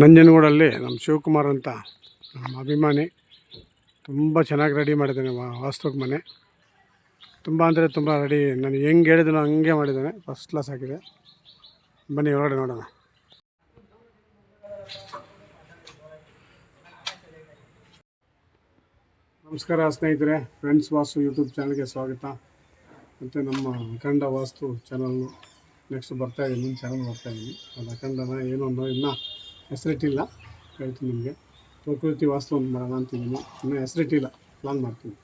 ನಂಜನಗೂಡಲ್ಲಿ ನಮ್ಮ ಶಿವಕುಮಾರ್ ಅಂತ ನಮ್ಮ ಅಭಿಮಾನಿ. ತುಂಬ ಚೆನ್ನಾಗಿ ರೆಡಿ ಮಾಡಿದ್ದಾನೆ ವಾಸ್ತುಕ್ ಮನೆ. ತುಂಬ ಅಂದರೆ ತುಂಬ ರೆಡಿ ನಾನು ಹೆಂಗೆ ಹೇಳಿದನೋ ಹಂಗೆ ಮಾಡಿದ್ದಾನೆ. ಫಸ್ಟ್ ಕ್ಲಾಸ್ ಆಗಿದೆ. ಬನ್ನಿ ಹೊರಗಡೆ ನೋಡೋಣ. ನಮಸ್ಕಾರ ಸ್ನೇಹಿತರೆ. ಫ್ರೆಂಡ್ಸ್ ವಾಸ್ತು ಯೂಟ್ಯೂಬ್ ಚಾನಲ್ಗೆ ಸ್ವಾಗತ. ಮತ್ತು ನಮ್ಮ ಅಖಂಡ ವಾಸ್ತು ಚಾನಲ್ಲು ನೆಕ್ಸ್ಟ್ ಬರ್ತಾ ಇದ್ದೀನಿ ಚಾನಲ್ ಬರ್ತಾ ಇದ್ದೀನಿ ಅದು ಅಖಂಡನ ಏನು ಅನ್ನೋ ಇನ್ನೂ ಹೆಸರಿಟ್ಟಿಲ್ಲ. ಹೇಳ್ತೀನಿ ನಿಮಗೆ. ಪ್ರಕೃತಿ ವಾಸ್ತು ಒಂದು ಮಾಡೋಣ ಅಂತಿದ್ದೀನಿ. ಇನ್ನೂ ಹೆಸರಿಟ್ಟಿಲ್ಲ. ಪ್ಲಾನ್ ಮಾಡ್ತೀನಿ.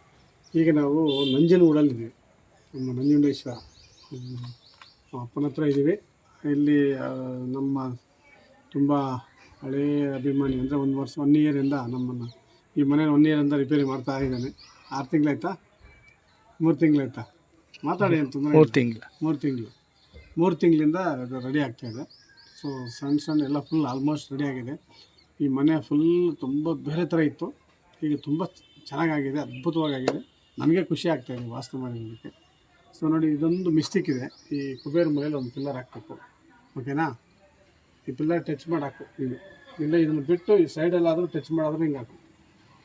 ಈಗ ನಾವು ನಂಜನಗೂಡಲ್ಲಿದ್ದೀವಿ ನಮ್ಮ ನಂಜುಂಡೇಶ್ವರ. ಅಪ್ಪನ ಹತ್ರ ಇದ್ದೀವಿ. ಇಲ್ಲಿ ನಮ್ಮ ತುಂಬ ಹಳೆಯ ಅಭಿಮಾನಿ ಅಂದರೆ ಒಂದು ವರ್ಷ ಒನ್ ಇಯರಿಂದ ನಮ್ಮನ್ನು ಈ ಮನೇಲಿ ಒನ್ ಇಯರಿಂದ ರಿಪೇರಿ ಮಾಡ್ತಾ ಇದ್ದಾನೆ. ಆರು ತಿಂಗಳಾಯ್ತಾ? ಮೂರು ತಿಂಗಳಾಯ್ತಾ? ಮಾತಾಡಿ ಅಂತಂದರೆ ಮೂರು ತಿಂಗಳು. ಮೂರು ತಿಂಗಳು. ಮೂರು ತಿಂಗಳಿಂದ ರೆಡಿ ಆಗ್ತಾಯಿದೆ ಸೊ ಸಣ್ಣ ಸಣ್ಣ ಎಲ್ಲ ಫುಲ್ ಆಲ್ಮೋಸ್ಟ್ ರೆಡಿ ಆಗಿದೆ. ಈ ಮನೆ ಫುಲ್ ತುಂಬ ಬೇರೆ ಥರ ಇತ್ತು. ಈಗ ತುಂಬ ಚೆನ್ನಾಗಾಗಿದೆ ಅದ್ಭುತವಾಗಿದೆ ನನಗೆ ಖುಷಿ ಆಗ್ತಾ ಇದೆ ವಾಸ್ತು ಮಾಡಿದ್ದಕ್ಕೆ ಸೊ ನೋಡಿ, ಇದೊಂದು ಮಿಸ್ಟೇಕ್ ಇದೆ. ಈ ಕುಬೇರ ಮನೇಲಿ ಒಂದು ಪಿಲ್ಲರ್ ಹಾಕಬೇಕು. ಓಕೆನಾ ಈ ಪಿಲ್ಲರ್ ಟಚ್ ಮಾಡಾಕು ಇಲ್ಲಿ ಇಲ್ಲ, ಇದನ್ನು ಬಿಟ್ಟು ಈ ಸೈಡಲ್ಲಾದರೂ ಟಚ್ ಮಾಡಿದ್ರೆ ಹಿಂಗೆ ಹಾಕು.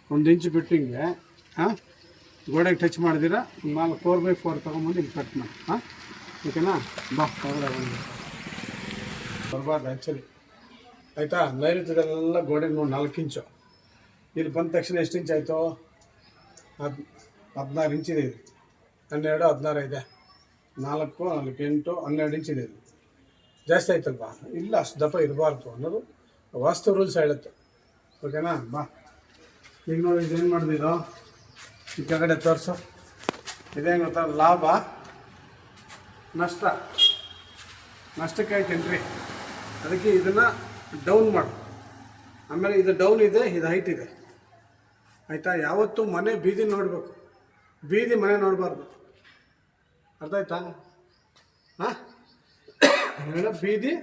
ಒಂದು ಇಂಚು ಬಿಟ್ಟು ಹಿಂಗೆ, ಹಾಂ? ಗೋಡೆಗೆ ಟಚ್ ಮಾಡಿದಿರ ನಾಲ್ಕು ಫೋರ್ ಬೈ ಫೋರ್ ತೊಗೊಂಬಂದು ಹಿಂಗೆ ಕಟ್ ಮಾಡಿ. ಹಾಂ? ಓಕೆನಾ ಬಾ ಒಂದು ಬರಬಾರ್ದು ಆ್ಯಕ್ಚುಲಿ ಆಯಿತಾ? ನೈಋತ್ಯದಲ್ಲೆಲ್ಲ ಗೋಡೆ ನೋಡಿ ನಾಲ್ಕು ಇಂಚು. ಇಲ್ಲಿ ಬಂದ ತಕ್ಷಣ ಎಷ್ಟು ಇಂಚ್ ಆಯಿತು? ಹದ್, ಹದಿನಾರು ಇಂಚಿದೆ ಇದು ಹನ್ನೆರಡು, ಹದಿನಾರು ಇದೆ. ನಾಲ್ಕು ನಾಲ್ಕು ಎಂಟು, ಹನ್ನೆರಡು ಇಂಚ್ ಇದೆ ಜಾಸ್ತಿ ಆಯ್ತಲ್ವಾ? ಇಲ್ಲ, ಅಷ್ಟು ದಪ್ಪ ಇರಬಾರ್ದು ಅನ್ನೋದು ವಾಸ್ತು ರೂಲ್ಸ್ ಹೇಳುತ್ತೆ. ಓಕೆನಾ ಬಾ. ಈಗ ನೋಡಿ ಇದೇನು ಮಾಡಿದಿರೋ ಈ ಕೆಳಗಡೆ ತೋರಿಸು. ಇದೇನು ಗೊತ್ತಾ? ಲಾಭ, ನಷ್ಟ. ನಷ್ಟಕ್ಕೆ ಆಯ್ತೇನ್ರಿ ಅದಕ್ಕೆ ಇದನ್ನು ಡೌನ್ ಮಾಡು. ಆಮೇಲೆ ಇದು ಡೌನ್ ಇದೆ, ಇದು ಹೈಟ್ ಇದೆ. ಆಯಿತಾ? ಯಾವತ್ತೂ ಮನೆ ಬೀದಿ ನೋಡಬೇಕು. ಬೀದಿ ಮನೆ ನೋಡಬಾರ್ದು. ಅರ್ಥ ಆಯ್ತಾ? ಹಾಂ? ಬೀದಿ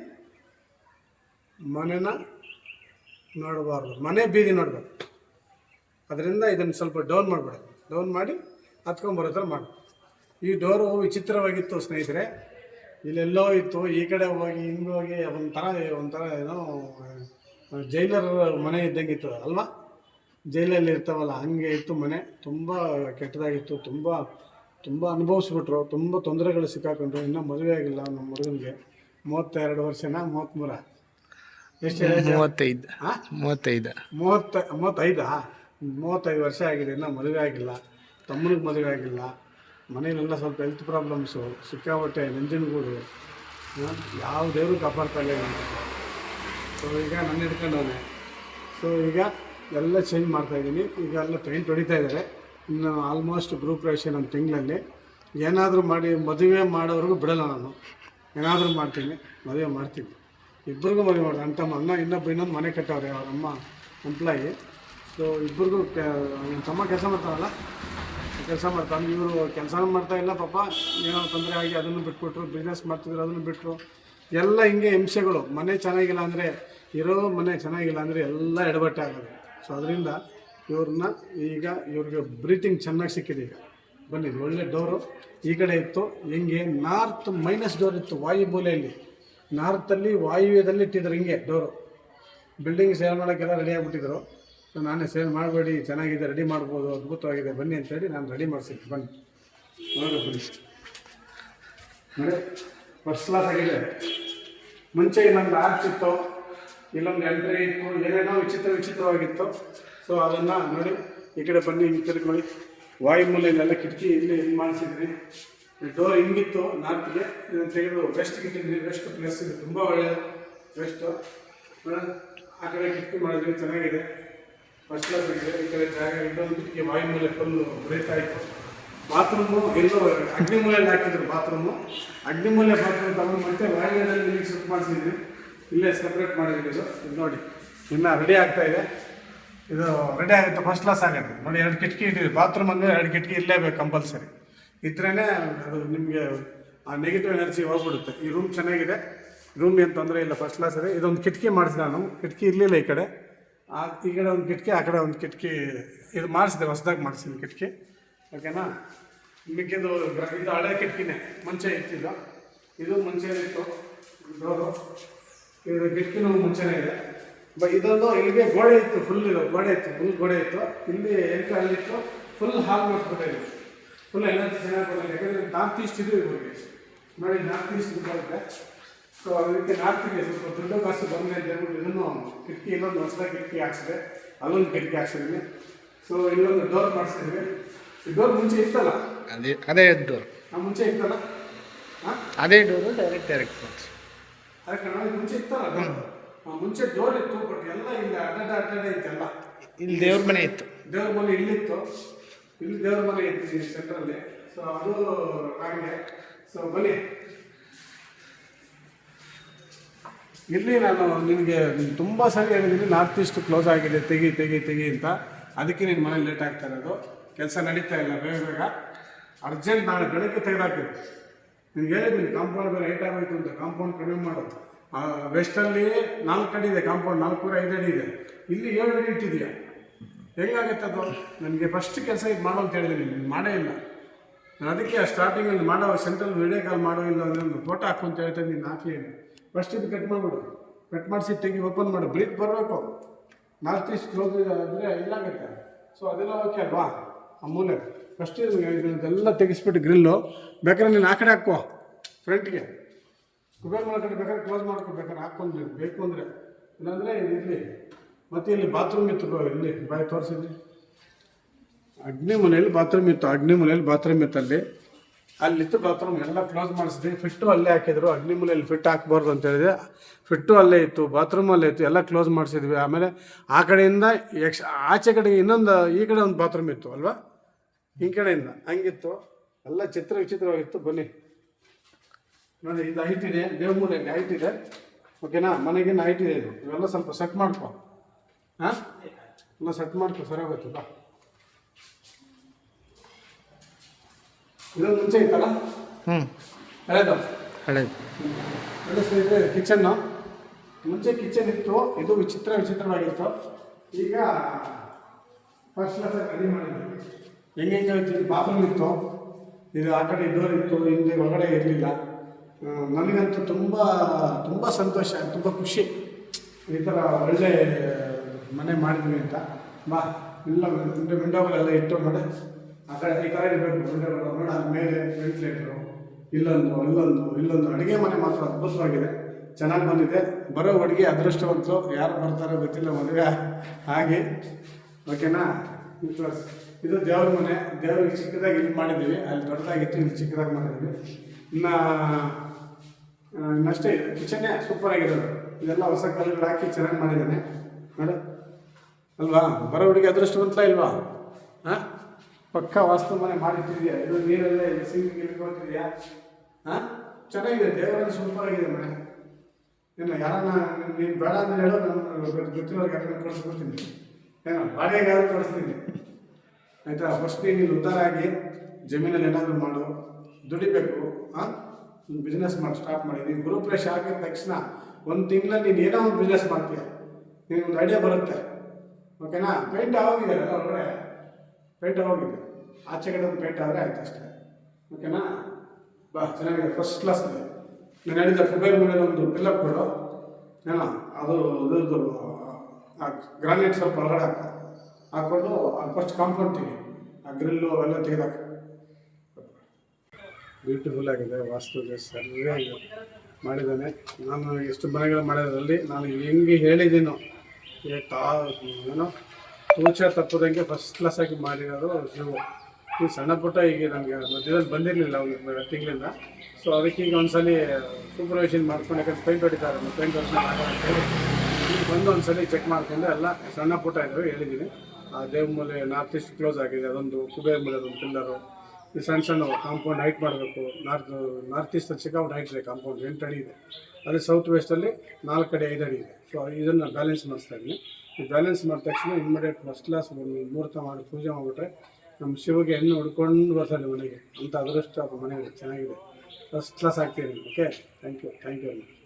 ಮನೆನ ನೋಡಬಾರ್ದು. ಮನೆ ಬೀದಿ ನೋಡಬೇಕು. ಅದರಿಂದ ಇದನ್ನು ಸ್ವಲ್ಪ ಡೌನ್ ಮಾಡಿಬಿಡೋದು ಡೌನ್ ಮಾಡಿ ಹತ್ಕೊಂಬರೋ ಥರ ಮಾಡಿ. ಈ ಡೋರು ವಿಚಿತ್ರವಾಗಿತ್ತು ಸ್ನೇಹಿತರೆ. ಇಲ್ಲೆಲ್ಲೋ ಇತ್ತು ಈ ಕಡೆ ಹೋಗಿ ಹಿಂಗೆ ಹೋಗಿ ಒಂಥರ ಒಂಥರ ಏನೋ ಜೈಲರ್ ಮನೆ ಇದ್ದಂಗೆ ಇತ್ತು ಅಲ್ವಾ? ಜೈಲಲ್ಲಿ ಇರ್ತಾವಲ್ಲ ಹಂಗೆ ಇತ್ತು ಮನೆ ತುಂಬ ಕೆಟ್ಟದಾಗಿತ್ತು ತುಂಬ ತುಂಬ ಅನುಭವಿಸ್ಬಿಟ್ರು ತುಂಬ ತೊಂದರೆಗಳು ಸಿಕ್ಕಾಕೊಂಡ್ರು ಇನ್ನೂ ಮದುವೆ ಆಗಿಲ್ಲ ನಮ್ಮ ಹುಡುಗನಿಗೆ ಮೂವತ್ತೆರಡು ವರ್ಷನಾ ಮೂವತ್ತ್ಮೂರ ಎಷ್ಟು ಮೂವತ್ತೈದು. ಮೂವತ್ತೈದು. ಮೂವತ್ತ ಮೂವತ್ತೈದಾ? ಮೂವತ್ತೈದು ವರ್ಷ ಆಗಿದೆ ಇನ್ನೂ ಮದುವೆ ಆಗಿಲ್ಲ. ತಮ್ಮನಿಗೆ ಮದುವೆ ಆಗಿಲ್ಲ. ಮನೇಲೆಲ್ಲ ಸ್ವಲ್ಪ ಹೆಲ್ತ್ ಪ್ರಾಬ್ಲಮ್ಸು ಸಿಕ್ಕಾಪಟ್ಟೆ ನಂಜನಗೂಡು ಯಾವ ದೇವರು ಕಾಪಾಡ್ತಾ ಇಲ್ಲ ಸೊ ಈಗ ನನ್ನ ಹಿಡ್ಕೊಂಡವನೆ. ಸೊ ಈಗ ಎಲ್ಲ ಚೇಂಜ್ ಮಾಡ್ತಾಯಿದ್ದೀನಿ ಈಗ ಎಲ್ಲ ಪೇಂಟ್ ಹೊಡಿತಾ ಇದ್ದಾರೆ. ಇನ್ನು ಆಲ್ಮೋಸ್ಟ್ ಗ್ರೂಪ್ ರೇಷನ್ ನಮ್ಮ ತಿಂಗಳಲ್ಲಿ. ಏನಾದರೂ ಮಾಡಿ, ಮದುವೆ ಮಾಡೋವ್ರಿಗೂ ಬಿಡಲ್ಲ ನಾನು. ಏನಾದರೂ ಮಾಡ್ತೀನಿ, ಮದುವೆ ಮಾಡ್ತೀನಿ. ಇಬ್ಬರಿಗೂ ಮದುವೆ ಮಾಡೋದು, ನನ್ನ ತಮ್ಮ, ಅಣ್ಣ ಇನ್ನೊಬ್ಬ ಇನ್ನೊಂದು ಮನೆ ಕಟ್ಟವ್ರೆ, ಅವ್ರ ಅಮ್ಮ ಎಂಪ್ಲಾಯಿ ಸೊ ಇಬ್ಬರಿಗೂ ನನ್ನ ತಮ್ಮ ಕೆಲಸ ಮಾಡ್ತಾವಲ್ಲ ಕೆಲಸ ಮಾಡ್ತಾನೆ ಇವರು ಕೆಲಸ ಮಾಡ್ತಾ ಇಲ್ಲ ಪಾಪ. ಏನೋ ತೊಂದರೆ ಆಗಿ ಅದನ್ನು ಬಿಟ್ಬಿಟ್ರು ಬಿಸ್ನೆಸ್ ಮಾಡ್ತಿದ್ರು, ಅದನ್ನು ಬಿಟ್ಟರು ಎಲ್ಲ ಹಿಂಗೆ ಹಿಂಸೆಗಳು. ಮನೆ ಚೆನ್ನಾಗಿಲ್ಲ ಅಂದರೆ, ಇರೋ ಮನೆ ಚೆನ್ನಾಗಿಲ್ಲ ಅಂದರೆ ಎಲ್ಲ ಎಡವಟ್ಟೆ ಆಗೋದು. ಸೊ ಅದರಿಂದ ಇವ್ರನ್ನ ಈಗ ಇವ್ರಿಗೆ ಬ್ರೀತಿಂಗ್ ಚೆನ್ನಾಗಿ ಸಿಕ್ಕಿದೆ ಈಗ. ಬನ್ನಿ ಒಳ್ಳೆ ಡೋರು. ಈ ಕಡೆ ಇತ್ತು, ಹಿಂಗೆ ನಾರ್ತ್ ಮೈನಸ್ ಡೋರ್ ಇತ್ತು ವಾಯುಬೂಲೆಯಲ್ಲಿ ನಾರ್ತಲ್ಲಿ ವಾಯುವ್ಯದಲ್ಲಿ ಇಟ್ಟಿದ್ರು ಹಿಂಗೆ ಡೋರು. ಬಿಲ್ಡಿಂಗ್ ಸೇಲ್ ಮಾಡೋಕ್ಕೆಲ್ಲ ರೆಡಿ ಆಗಿಬಿಟ್ಟಿದ್ರು. ಸೊ ನಾನೇ ಸೇಲ್ ಮಾಡಬೇಡಿ, ಚೆನ್ನಾಗಿದೆ ರೆಡಿ ಮಾಡ್ಬೋದು, ಅದ್ಭುತವಾಗಿದೆ, ಬನ್ನಿ ಅಂತೇಳಿ ನಾನು ರೆಡಿ ಮಾಡಿಸಿದ್ದೆ. ಬನ್ನಿ. ನೋಡಿ ಬನ್ನಿ. ನೋಡಿ ಫಸ್ಟ್ ಕ್ಲಾಸ್ ಆಗಿದೆ. ಮುಂಚೆ ಇನ್ನೊಂದು ಇತ್ತು. ಇಲ್ಲೊಂದು ಎಂಟ್ರಿ ಇತ್ತು. ಏನೇನೋ ವಿಚಿತ್ರ ವಿಚಿತ್ರವಾಗಿತ್ತು. ಸೊ ಅದನ್ನು ನೋಡಿ, ಈ ಕಡೆ ಬನ್ನಿ ಹಿಂಗೆ ತಿರ್ಕೊಳ್ಳಿ ವಾಯುಮೂಲೆಯಲ್ಲೆಲ್ಲ ಕಿಟಕಿ ಇಲ್ಲಿ ಹಿಂಗೆ ಮಾಡಿಸಿದ್ರಿ ಡೋರ್ ಹಿಂಗಿತ್ತು ನಾರ್ತ್ಗೆ ಇದನ್ನು ತೆಗೆದು ಬೆಸ್ಟ್ ಇಟ್ಟಿದ್ರಿ ವೆಸ್ಟ್ ಪ್ಲೇಸ್ ಇದು. ತುಂಬ ಒಳ್ಳೆಯದು. ವೆಸ್ಟು ಆ ಕಡೆ ಕಿಟಕಿ ಮಾಡಿದ್ವಿ, ಚೆನ್ನಾಗಿದೆ. ಫಸ್ಟ್ ಕ್ಲಾಸ್ ಈ ಕಡೆ ಜಾಗ ಕಿಟಕಿ ಮೇಲೆ ಫುಲ್ಲು ಬ್ರೇಕ್ ಆಯಿತು ಬಾತ್ರೂಮು ಎಲ್ಲೋ ಅಗ್ನಿಮೂಲೆಯಲ್ಲಿ ಹಾಕಿದ್ರು ಬಾತ್ರೂಮು ಅಗ್ನಿಮೂಲೆ ಬಾತ್ರೂಮ್ ತಗೊಂಡು ಮತ್ತೆ ವಾಯುವ್ಯದಲ್ಲಿ ಇಲ್ಲಿ ಶಿಫ್ಟ್ ಮಾಡಿಸಿದ್ವಿ. ಇಲ್ಲೇ ಸಪ್ರೇಟ್ ಮಾಡಿದ್ವಿ ಇದು. ಇದು ನೋಡಿ, ಇನ್ನು ರೆಡಿ ಆಗ್ತಾ ಇದೆ. ಇದು ರೆಡಿ ಆಗುತ್ತೆ ಫಸ್ಟ್ ಕ್ಲಾಸ್ ಆಗುತ್ತೆ. ನೋಡಿ, ಎರಡು ಕಿಟಕಿ ಇದ್ದೀವಿ ಬಾತ್ರೂಮ್ ಅಂದರೆ ಎರಡು ಕಿಟಕಿ ಇರಲೇಬೇಕು ಕಂಪಲ್ಸರಿ ಇದ್ರೇ ಅದು ನಿಮಗೆ ಆ ನೆಗೆಟಿವ್ ಎನರ್ಜಿ ಹೋಗ್ಬಿಡುತ್ತೆ. ಈ ರೂಮ್ ಚೆನ್ನಾಗಿದೆ. ರೂಮ್ ಏನು ತೊಂದರೆ ಇಲ್ಲ ಫಸ್ಟ್ ಕ್ಲಾಸ್ ಇದೆ ಇದೊಂದು ಕಿಟಕಿ ಮಾಡಿಸಿದ ನಾನು. ಕಿಟಕಿ ಇರಲಿಲ್ಲ ಈ ಕಡೆ. ಆ, ಈ ಕಡೆ ಒಂದು ಕಿಟಕಿ, ಆ ಕಡೆ ಒಂದು ಕಿಟಕಿ ಇದು ಮಾಡಿಸಿದೆ, ಹೊಸದಾಗಿ ಮಾಡಿಸಿದ್ವಿ ಕಿಟಕಿ. ಓಕೆನಾ? ಮಿಕ್ಕಿದ್ದು ಇದು ಹಳೆ ಕಿಟಕಿನೇ, ಮುಂಚೆ ಇತ್ತಿದ್ದು ಇದು ಮುಂಚೆ ಇತ್ತು. ಡೋರು ಇದು ಕಿಟಕಿನೂ ಮುಂಚೆನೇ ಇದೆ. ಬ, ಇದೊಂದು ಇಲ್ಲಿಗೆ ಗೋಡೆ ಇತ್ತು ಫುಲ್ ಇದು, ಗೋಡೆ ಇತ್ತು ಫುಲ್ ಗೋಡೆ ಇತ್ತು. ಇಲ್ಲಿ ಎಂಟು ಅಲ್ಲಿತ್ತು ಫುಲ್ ಹಾಲ್ ಮಾಡಿಸ್ಬಿಟ್ಟಿದ್ವಿ ಫುಲ್ ಎಲ್ಲ ಚೆನ್ನಾಗಿ ಬರಲಿಲ್ಲ ಯಾಕಂದರೆ ನಾರ್ತ್ ಈಸ್ಟ್ ಇದು ಇವ್ರಿಗೆ. ನೋಡಿ ನಾರ್ತ್ ಈಸ್ಟ್ ಬರುತ್ತೆ. ಸೊ ಅದಕ್ಕೆ ನಾರ್ತಿಗೆ ಸ್ವಲ್ಪ ದೊಡ್ಡ ಕಾಸು ಅಂತ ಹೇಳ್ಬಿಟ್ಟು ಇದನ್ನು ಕಿಟಕಿ ಇನ್ನೊಂದು ಹೊಸದ ಕಿಟಕಿ ಹಾಕ್ಸಿದೆ. ಅಲ್ಲೊಂದು ಕಿಟಕಿ ಹಾಕ್ಸಿದ್ದೀನಿ. ಸೊ ಇಲ್ಲೊಂದು ಡೋರ್ ಮಾಡಿಸಿದ್ವಿ ಈ ಡೋರ್ ಮುಂಚೆ ಇತ್ತಲ್ಲ? ಅದೇ ಅದೇ ಡೋರ್ ಆ ಮುಂಚೆ ಇತ್ತಲ್ಲ? ಅದೇ ಡೋರು ಡೈರೆಕ್ಟ್ ಡೈರೆಕ್ಟ್ ಅದಕ್ಕೆ ನಾವು ಮುಂಚೆ ಇತ್ತಲ್ಲ ಡೋರ್ ಆ ಮುಂಚೆ ಡೋರ್ ಇತ್ತು ಬಟ್ ಎಲ್ಲ ಇಲ್ಲಿ ಅಡ್ಡ ಅಡ್ಡಡ್ಡ ಇತ್ತಲ್ಲ? ಇಲ್ಲಿ ದೇವ್ರ ಮನೆ ಇತ್ತು. ದೇವ್ರ ಮನೆ ಇಲ್ಲಿತ್ತು. ಇಲ್ಲಿ ದೇವ್ರ ಮನೆ ಇತ್ತು ಸೆಂಟ್ರಲ್ಲಿ ಸೊ ಅದು ಹಾಗೆ. ಸೊ ಬನ್ನಿ. ಇಲ್ಲಿ ನಾನು ನಿನಗೆ ತುಂಬ ಸರಿ ಹೇಳಿದ್ದೀನಿ. ನಾರ್ತ್ ಈಸ್ಟ್ ಕ್ಲೋಸ್ ಆಗಿದೆ. ತೆಗಿ ತೆಗಿ ತೆಗಿ ಅಂತ. ಅದಕ್ಕೆ ನಿನ್ನ ಮನೇಲಿ ಲೇಟ್ ಆಗ್ತಾ ಇರೋದು. ಕೆಲಸ ನಡೀತಾ ಇಲ್ಲ. ಬೇಗ ಬೇಗ ಅರ್ಜೆಂಟ್ ನಾಳೆ ಬೆಳಗ್ಗೆ ತೆಗೆದಾಕಿದ್ರು ನಿನ್ಗೆ ಹೇಳಿದ್ದೀನಿ ಕಾಂಪೌಂಡ್ ಬೇರೆ ಏಟ್ ಆಗೋಯ್ತು ಅಂತ. ಕಾಂಪೌಂಡ್ ಕಡಿಮೆ ಮಾಡು. ವೆಸ್ಟಲ್ಲಿ ನಾಲ್ಕು ಅಡಿ ಇದೆ. ಕಾಂಪೌಂಡ್ ನಾಲ್ಕೂರ ಐದು ಅಡಿ ಇದೆ. ಇಲ್ಲಿ ಏಳು ಅಡಿ ಇಟ್ಟಿದೆಯಾ ಹೆಂಗಾಗತ್ತೆ ಅದು? ನನಗೆ ಫಸ್ಟ್ ಕೆಲಸ ಇದು ಮಾಡೋ ಅಂತ ಹೇಳಿದ್ದೀನಿ. ನೀನು ಮಾಡೇ ಇಲ್ಲ. ನಾನು ಅದಕ್ಕೆ ಸ್ಟಾರ್ಟಿಂಗಲ್ಲಿ ಮಾಡೋ ಸೆಂಟ್ರಲ್ ವಿಡಿಯೋ ಕಾಲ್ ಮಾಡೋ ಇಲ್ಲ ಒಂದು ಫೋಟೋ ಹಾಕು ಅಂತ ನೀನು ಹಾಕಿ ಫಸ್ಟ್ ಇದು ಕಟ್ ಮಾಡಿಬಿಡು. ಕಟ್ ಮಾಡಿಸಿ ತೆಗಿ ಓಪನ್ ಮಾಡು. ಬ್ರೀತ್ ಬರಬೇಕು. ನಾಲ್ಕು ಈಸ್ಟ್ ಕ್ಲೋಸ್ ಆದರೆ ಇಲ್ಲಾಗುತ್ತೆ ಸೊ ಅದೆಲ್ಲ ಓಕೆ ಅಲ್ವಾ? ಆ ಮೂಲೆ. ಫಸ್ಟ್ ಇದೆಲ್ಲ ತೆಗಿಸ್ಬಿಟ್ಟು ಗ್ರಿಲ್ಲು ಬೇಕಾದ್ರೆ ನೀನು ಆ ಕಡೆ ಹಾಕೋ ಫ್ರಂಟ್ಗೆ ಕುಬೇರ್ ಮಾಡೋ ಕಡೆ ಬೇಕಾದ್ರೆ ಕ್ಲೋಸ್ ಮಾಡ್ಕೊ. ಬೇಕಾದ್ರೆ ಹಾಕ್ಕೊಂಡು ಬೇಕು ಅಂದರೆ. ಇಲ್ಲಾಂದರೆ ಇರಲಿ. ಮತ್ತು ಇಲ್ಲಿ ಬಾತ್ರೂಮ್ ಇತ್ತು ಇಲ್ಲಿ. ಬಾಯ್ ತೋರಿಸಿದ್ವಿ ಅಗ್ನಿ ಮನೆಯಲ್ಲಿ ಬಾತ್ರೂಮ್ ಇತ್ತು. ಅಗ್ನಿ ಮನೆಯಲ್ಲಿ ಬಾತ್ರೂಮ್ ಇತ್ತು ಅಲ್ಲಿ ಅಲ್ಲಿತ್ತು ಬಾತ್ರೂಮ್ ಎಲ್ಲ ಕ್ಲೋಸ್ ಮಾಡಿಸಿದ್ವಿ. ಫಿಟ್ಟು ಅಲ್ಲೇ ಹಾಕಿದ್ರು. ಅಗ್ನಿ ಮೂಲೆಯಲ್ಲಿ ಫಿಟ್ ಹಾಕ್ಬಾರ್ದು ಅಂತ ಹೇಳಿದೆ. ಫಿಟ್ಟು ಅಲ್ಲೇ ಇತ್ತು ಬಾತ್ರೂಮ್ ಅಲ್ಲೇ ಇತ್ತು, ಎಲ್ಲ ಕ್ಲೋಸ್ ಮಾಡಿಸಿದ್ವಿ. ಆಮೇಲೆ ಆ ಕಡೆಯಿಂದ ಎಕ್ಸ್ ಆಚೆ ಕಡೆ ಇನ್ನೊಂದು, ಈ ಕಡೆ ಒಂದು ಬಾತ್ರೂಮ್ ಇತ್ತು, ಅಲ್ವಾ? ಈ ಕಡೆಯಿಂದ ಹಂಗಿತ್ತು. ಎಲ್ಲ ಚಿತ್ರ ವಿಚಿತ್ರವಾಗಿತ್ತು. ಬನ್ನಿ. ನೋಡಿ, ಇದು ಹೈಟ್ ಇದೆ. ದೇವಮೂಲೆಯಲ್ಲಿ ಹೈಟ್ ಇದೆ. ಓಕೆನಾ ಮನೆಗಿನ್ನ ಹೈಟ್ ಇದೆ ಇದು. ಇವೆಲ್ಲ ಸ್ವಲ್ಪ ಸೆಟ್ ಮಾಡ್ಕೊ. ಹಾಂ? ಎಲ್ಲ ಸೆಟ್ ಮಾಡ್ಕೊ ಸರಿ ಬಾ ಇದೊಂದು ಮುಂಚೆ ಇತ್ತಲ್ಲ? ಹ್ಞೂ. ಹಳೇದು? ಹಳೇದು. ಒಳ್ಳೆ ಸ್ನೇಹಿತರೆ ಕಿಚನ್ನು ಮುಂಚೆ ಕಿಚನ್ ಇತ್ತು ಇದು ವಿಚಿತ್ರ ವಿಚಿತ್ರವಾಗಿತ್ತು. ಈಗ ಫಸ್ಟ್ ಕ್ಲಾಸ್ ರೆಡಿ ಮಾಡಿದ್ವಿ. ಹೆಂಗೆ ಬಾತ್ರೂಮ್ ಇತ್ತು. ಇದು ಆ ಕಡೆ ಡೋರ್ ಇತ್ತು ಹಿಂದೆ ಒಳಗಡೆ ಇರಲಿಲ್ಲ. ನನಗಂತೂ ತುಂಬ ತುಂಬ ಸಂತೋಷ ತುಂಬ ಖುಷಿ. ಈ ಥರ ಒಳ್ಳೆ ಮನೆ ಮಾಡಿದ್ವಿ ಅಂತ. ಬಾ ಇಲ್ಲ ವಿಂಡೋ ವಿಂಡೋಗಳೆಲ್ಲ ಇಟ್ಟು ನೋಡಿ ಆ ಕಡೆ ಈ ಕಡೆ ಇರಬೇಕು ಅದ್ರ ಮೇಲೆ ವೆಂಟಿಲೇಟರು ಇಲ್ಲೊಂದು ಇಲ್ಲೊಂದು ಇಲ್ಲೊಂದು ಅಡುಗೆ ಮನೆ ಮಾತ್ರ ಅದ್ಭುತವಾಗಿದೆ. ಚೆನ್ನಾಗಿ ಬಂದಿದೆ. ಬರೋ ಅಡುಗೆ ಅದೃಷ್ಟವಂತು ಯಾರು ಬರ್ತಾರೋ ಗೊತ್ತಿಲ್ಲ ಮದುವೆ ಹಾಗೆ ಓಕೆನಾ? ಇದು ದೇವ್ರ ಮನೆ. ದೇವ್ರಿಗೆ ಚಿಕ್ಕದಾಗಿ ಇಲ್ಲಿ ಮಾಡಿದ್ದೀವಿ. ಅಲ್ಲಿ ದೊಡ್ಡದಾಗಿತ್ತು, ಇಲ್ಲಿ ಚಿಕ್ಕದಾಗಿ ಮಾಡಿದ್ದೀವಿ. ಇನ್ನು ಇನ್ನಷ್ಟೇ ಕಿಚನ್ನೇ ಸೂಪರ್ ಆಗಿರೋದು. ಇದೆಲ್ಲ ಹೊಸ ಕಲ್ಲುಗಳು ಹಾಕಿ ಚೆನ್ನಾಗಿ ಮಾಡಿದ್ದಾನೆ. ನೋಡು. ಅಲ್ವಾ? ಬರೋ ಹುಡುಗಿ ಅದೃಷ್ಟವಂತ ಇಲ್ವಾ? ಹಾಂ ಪಕ್ಕ ವಾಸ್ತು ಮನೆ ಮಾಡಿಟ್ಟಿದ್ಯಾ? ಇದು ನೀರೆಲ್ಲ ಇಲ್ಲಿ ಸಿಂಗ್ ಇಟ್ಕೊಳ್ತಿದ್ಯಾ? ಹಾಂ? ಚೆನ್ನಾಗಿದೆ, ದೇವರಲ್ಲಿ ಸೂಪರ್ ಆಗಿದೆ ಮನೆ. ಏನು ಯಾರನ್ನ ನೀನು ಬೇಡ ಅಂತ ಹೇಳೋ, ನಾನು ಗೊತ್ತಿರೋರ್ಗೆ ಯಾರನ್ನ ಕಳಿಸ್ಕೊಡ್ತೀನಿ. ಏನೋ ಬಾಡಿಗೆಗಾದ್ರೂ ಕಳಿಸ್ತೀನಿ? ಆಯಿತಾ? ಫಸ್ಟ್ ನೀನು ಉದ್ಧಾರ ಆಗಿ, ಜಮೀನಲ್ಲಿ ಏನಾದರೂ ಮಾಡು, ದುಡಿಬೇಕು, ಹಾಂ? ಬಿಸ್ನೆಸ್ ಮಾಡಿ ಸ್ಟಾರ್ಟ್ ಮಾಡಿ. ನೀನು ಗ್ರೂಪ್ ರೇಷ್ ಹಾಕಿದ ತಕ್ಷಣ ಒಂದು ತಿಂಗಳಲ್ಲಿ ನೀನು ಏನೋ ಒಂದು ಬಿಸ್ನೆಸ್ ಮಾಡ್ತೀಯ. ನಿನಗೆ ಒಂದು ಐಡಿಯಾ ಬರುತ್ತೆ ಓಕೆನಾ ಪೇಂಟ್ ಅಲ್ಲ ಹೊರಗಡೆ ಪೇಂಟ್ ಹೋಗಿದ್ದೆ. ಆಚೆ ಕಡೆ ಒಂದು ಪೇಂಟ್ ಆದರೆ ಆಯ್ತು ಅಷ್ಟೇ. ಓಕೆನಾ ಬಾ, ಚೆನ್ನಾಗಿದೆ. ಫಸ್ಟ್ ಕ್ಲಾಸ್ ಇದೆ ನಾನು ಹೇಳಿದ್ದೆ ಮೊಬೈಲ್ ಮೇಲೆ ಒಂದು ಪಿಲ್ಲಪ್ ಕೊಡು. ಏನೋ ಅದು, ಇದ್ರದ್ದು, ಆ ಗ್ರಾನೈಟ್ ಸ್ವಲ್ಪ ಹೊರಗಡೆ ಹಾಕ. ಹಾಕ್ಕೊಂಡು ಫಸ್ಟ್ ಕಾಂಪೌಂಡ್ ತೆಗಿ. ಆ ಗ್ರಿಲ್ಲು ಅವೆಲ್ಲ ತೆಗೆದಾಕ. ಬ್ಯೂಟಿಫುಲ್ ಆಗಿದೆ ವಾಸ್ತು ಸರಿಯಾಗಿ ಮಾಡಿದ್ದಾನೆ. ನಾನು ಎಷ್ಟು ಮನೆಗಳು ಮಾಡಿದ್ರಲ್ಲಿ ನಾನು ಹೆಂಗೆ ಹೇಳಿದ್ದೀನೋ ತಾ, ಏನೋ. ತೂಚ ತಪ್ಪದಂಗೆ ಫಸ್ಟ್ ಕ್ಲಾಸ್ ಆಗಿ ಮಾಡಿರೋದು ನೀವು ಈ ಸಣ್ಣ ಪುಟ್ಟ ಈಗ ನಮಗೆ ಮಧ್ಯದಲ್ಲಿ ಬಂದಿರಲಿಲ್ಲ ಒಂದು ತಿಂಗಳಿಂದ. ಸೊ ಅದಕ್ಕೆ ಈಗ ಒಂದ್ಸಲಿ ಸೂಪರ್ವೈಷನ್ ಮಾಡ್ಕೊಂಡು, ಯಾಕಂದ್ರೆ ಪೇಂಟ್ ಹೊಡಿತಾರೆ ಪೇಂಟ್ ಹೊಡೆದ ಈಗ ಬಂದು ಒಂದ್ಸಲಿ ಚೆಕ್ ಮಾಡ್ಕೊಂಡು ಎಲ್ಲ ಸಣ್ಣ ಪುಟ್ಟ ಇದ್ದಾವೆ ಹೇಳಿದ್ದೀನಿ. ಆ ದೇವಮೂಲೆ ನಾರ್ತ್ ಈಸ್ಟ್ ಕ್ಲೋಸ್ ಆಗಿದೆ, ಅದೊಂದು ಕುಬೇರ್ ಮೂಲೆ, ಅದೊಂದು ಪಿಲ್ಲರು. ಈ ಸಣ್ಣ ಸಣ್ಣ ಕಾಂಪೌಂಡ್ ಹೈಟ್ ಮಾಡಬೇಕು. ನಾರ್ತ್ ನಾರ್ತ್ ಈಸ್ಟಲ್ಲಿ ಸಿಕ್ಕಾಪಟ್ಟು ಹೈಟ್ ಇದೆ ಕಾಂಪೌಂಡ್ ಎಂಟು ಅಡಿ ಇದೆ. ಅದೇ ಸೌತ್ ವೆಸ್ಟಲ್ಲಿ ನಾಲ್ಕು ಅಡಿ ಐದು ಅಡಿ ಇದೆ. ಸೊ ಇದನ್ನು ಬ್ಯಾಲೆನ್ಸ್ ಮಾಡಿಸ್ತಾ ಇದ್ದೀನಿ. ಬ್ಯಾಲೆನ್ಸ್ ಮಾಡಿದ ತಕ್ಷಣ ಇಮ್ಮಿಡಿಯೇಟ್ ಫಸ್ಟ್ ಕ್ಲಾಸ್ ಮುಹೂರ್ತ ಮಾಡಿ ಪೂಜೆ ಮಾಡಿಬಿಟ್ರೆ ನಮ್ಮ ಶಿವಗೆ ಹೆಣ್ಣು ಹುಡ್ಕೊಂಡು ಬರ್ತಾರೆ ಮನೆಗೆ. ಅಂತ ಅದೃಷ್ಟ ಅದು ಮನೆಗೆ ಚೆನ್ನಾಗಿದೆ ಫಸ್ಟ್ ಕ್ಲಾಸ್ ಆಗ್ತೀನಿ okay thank you thank you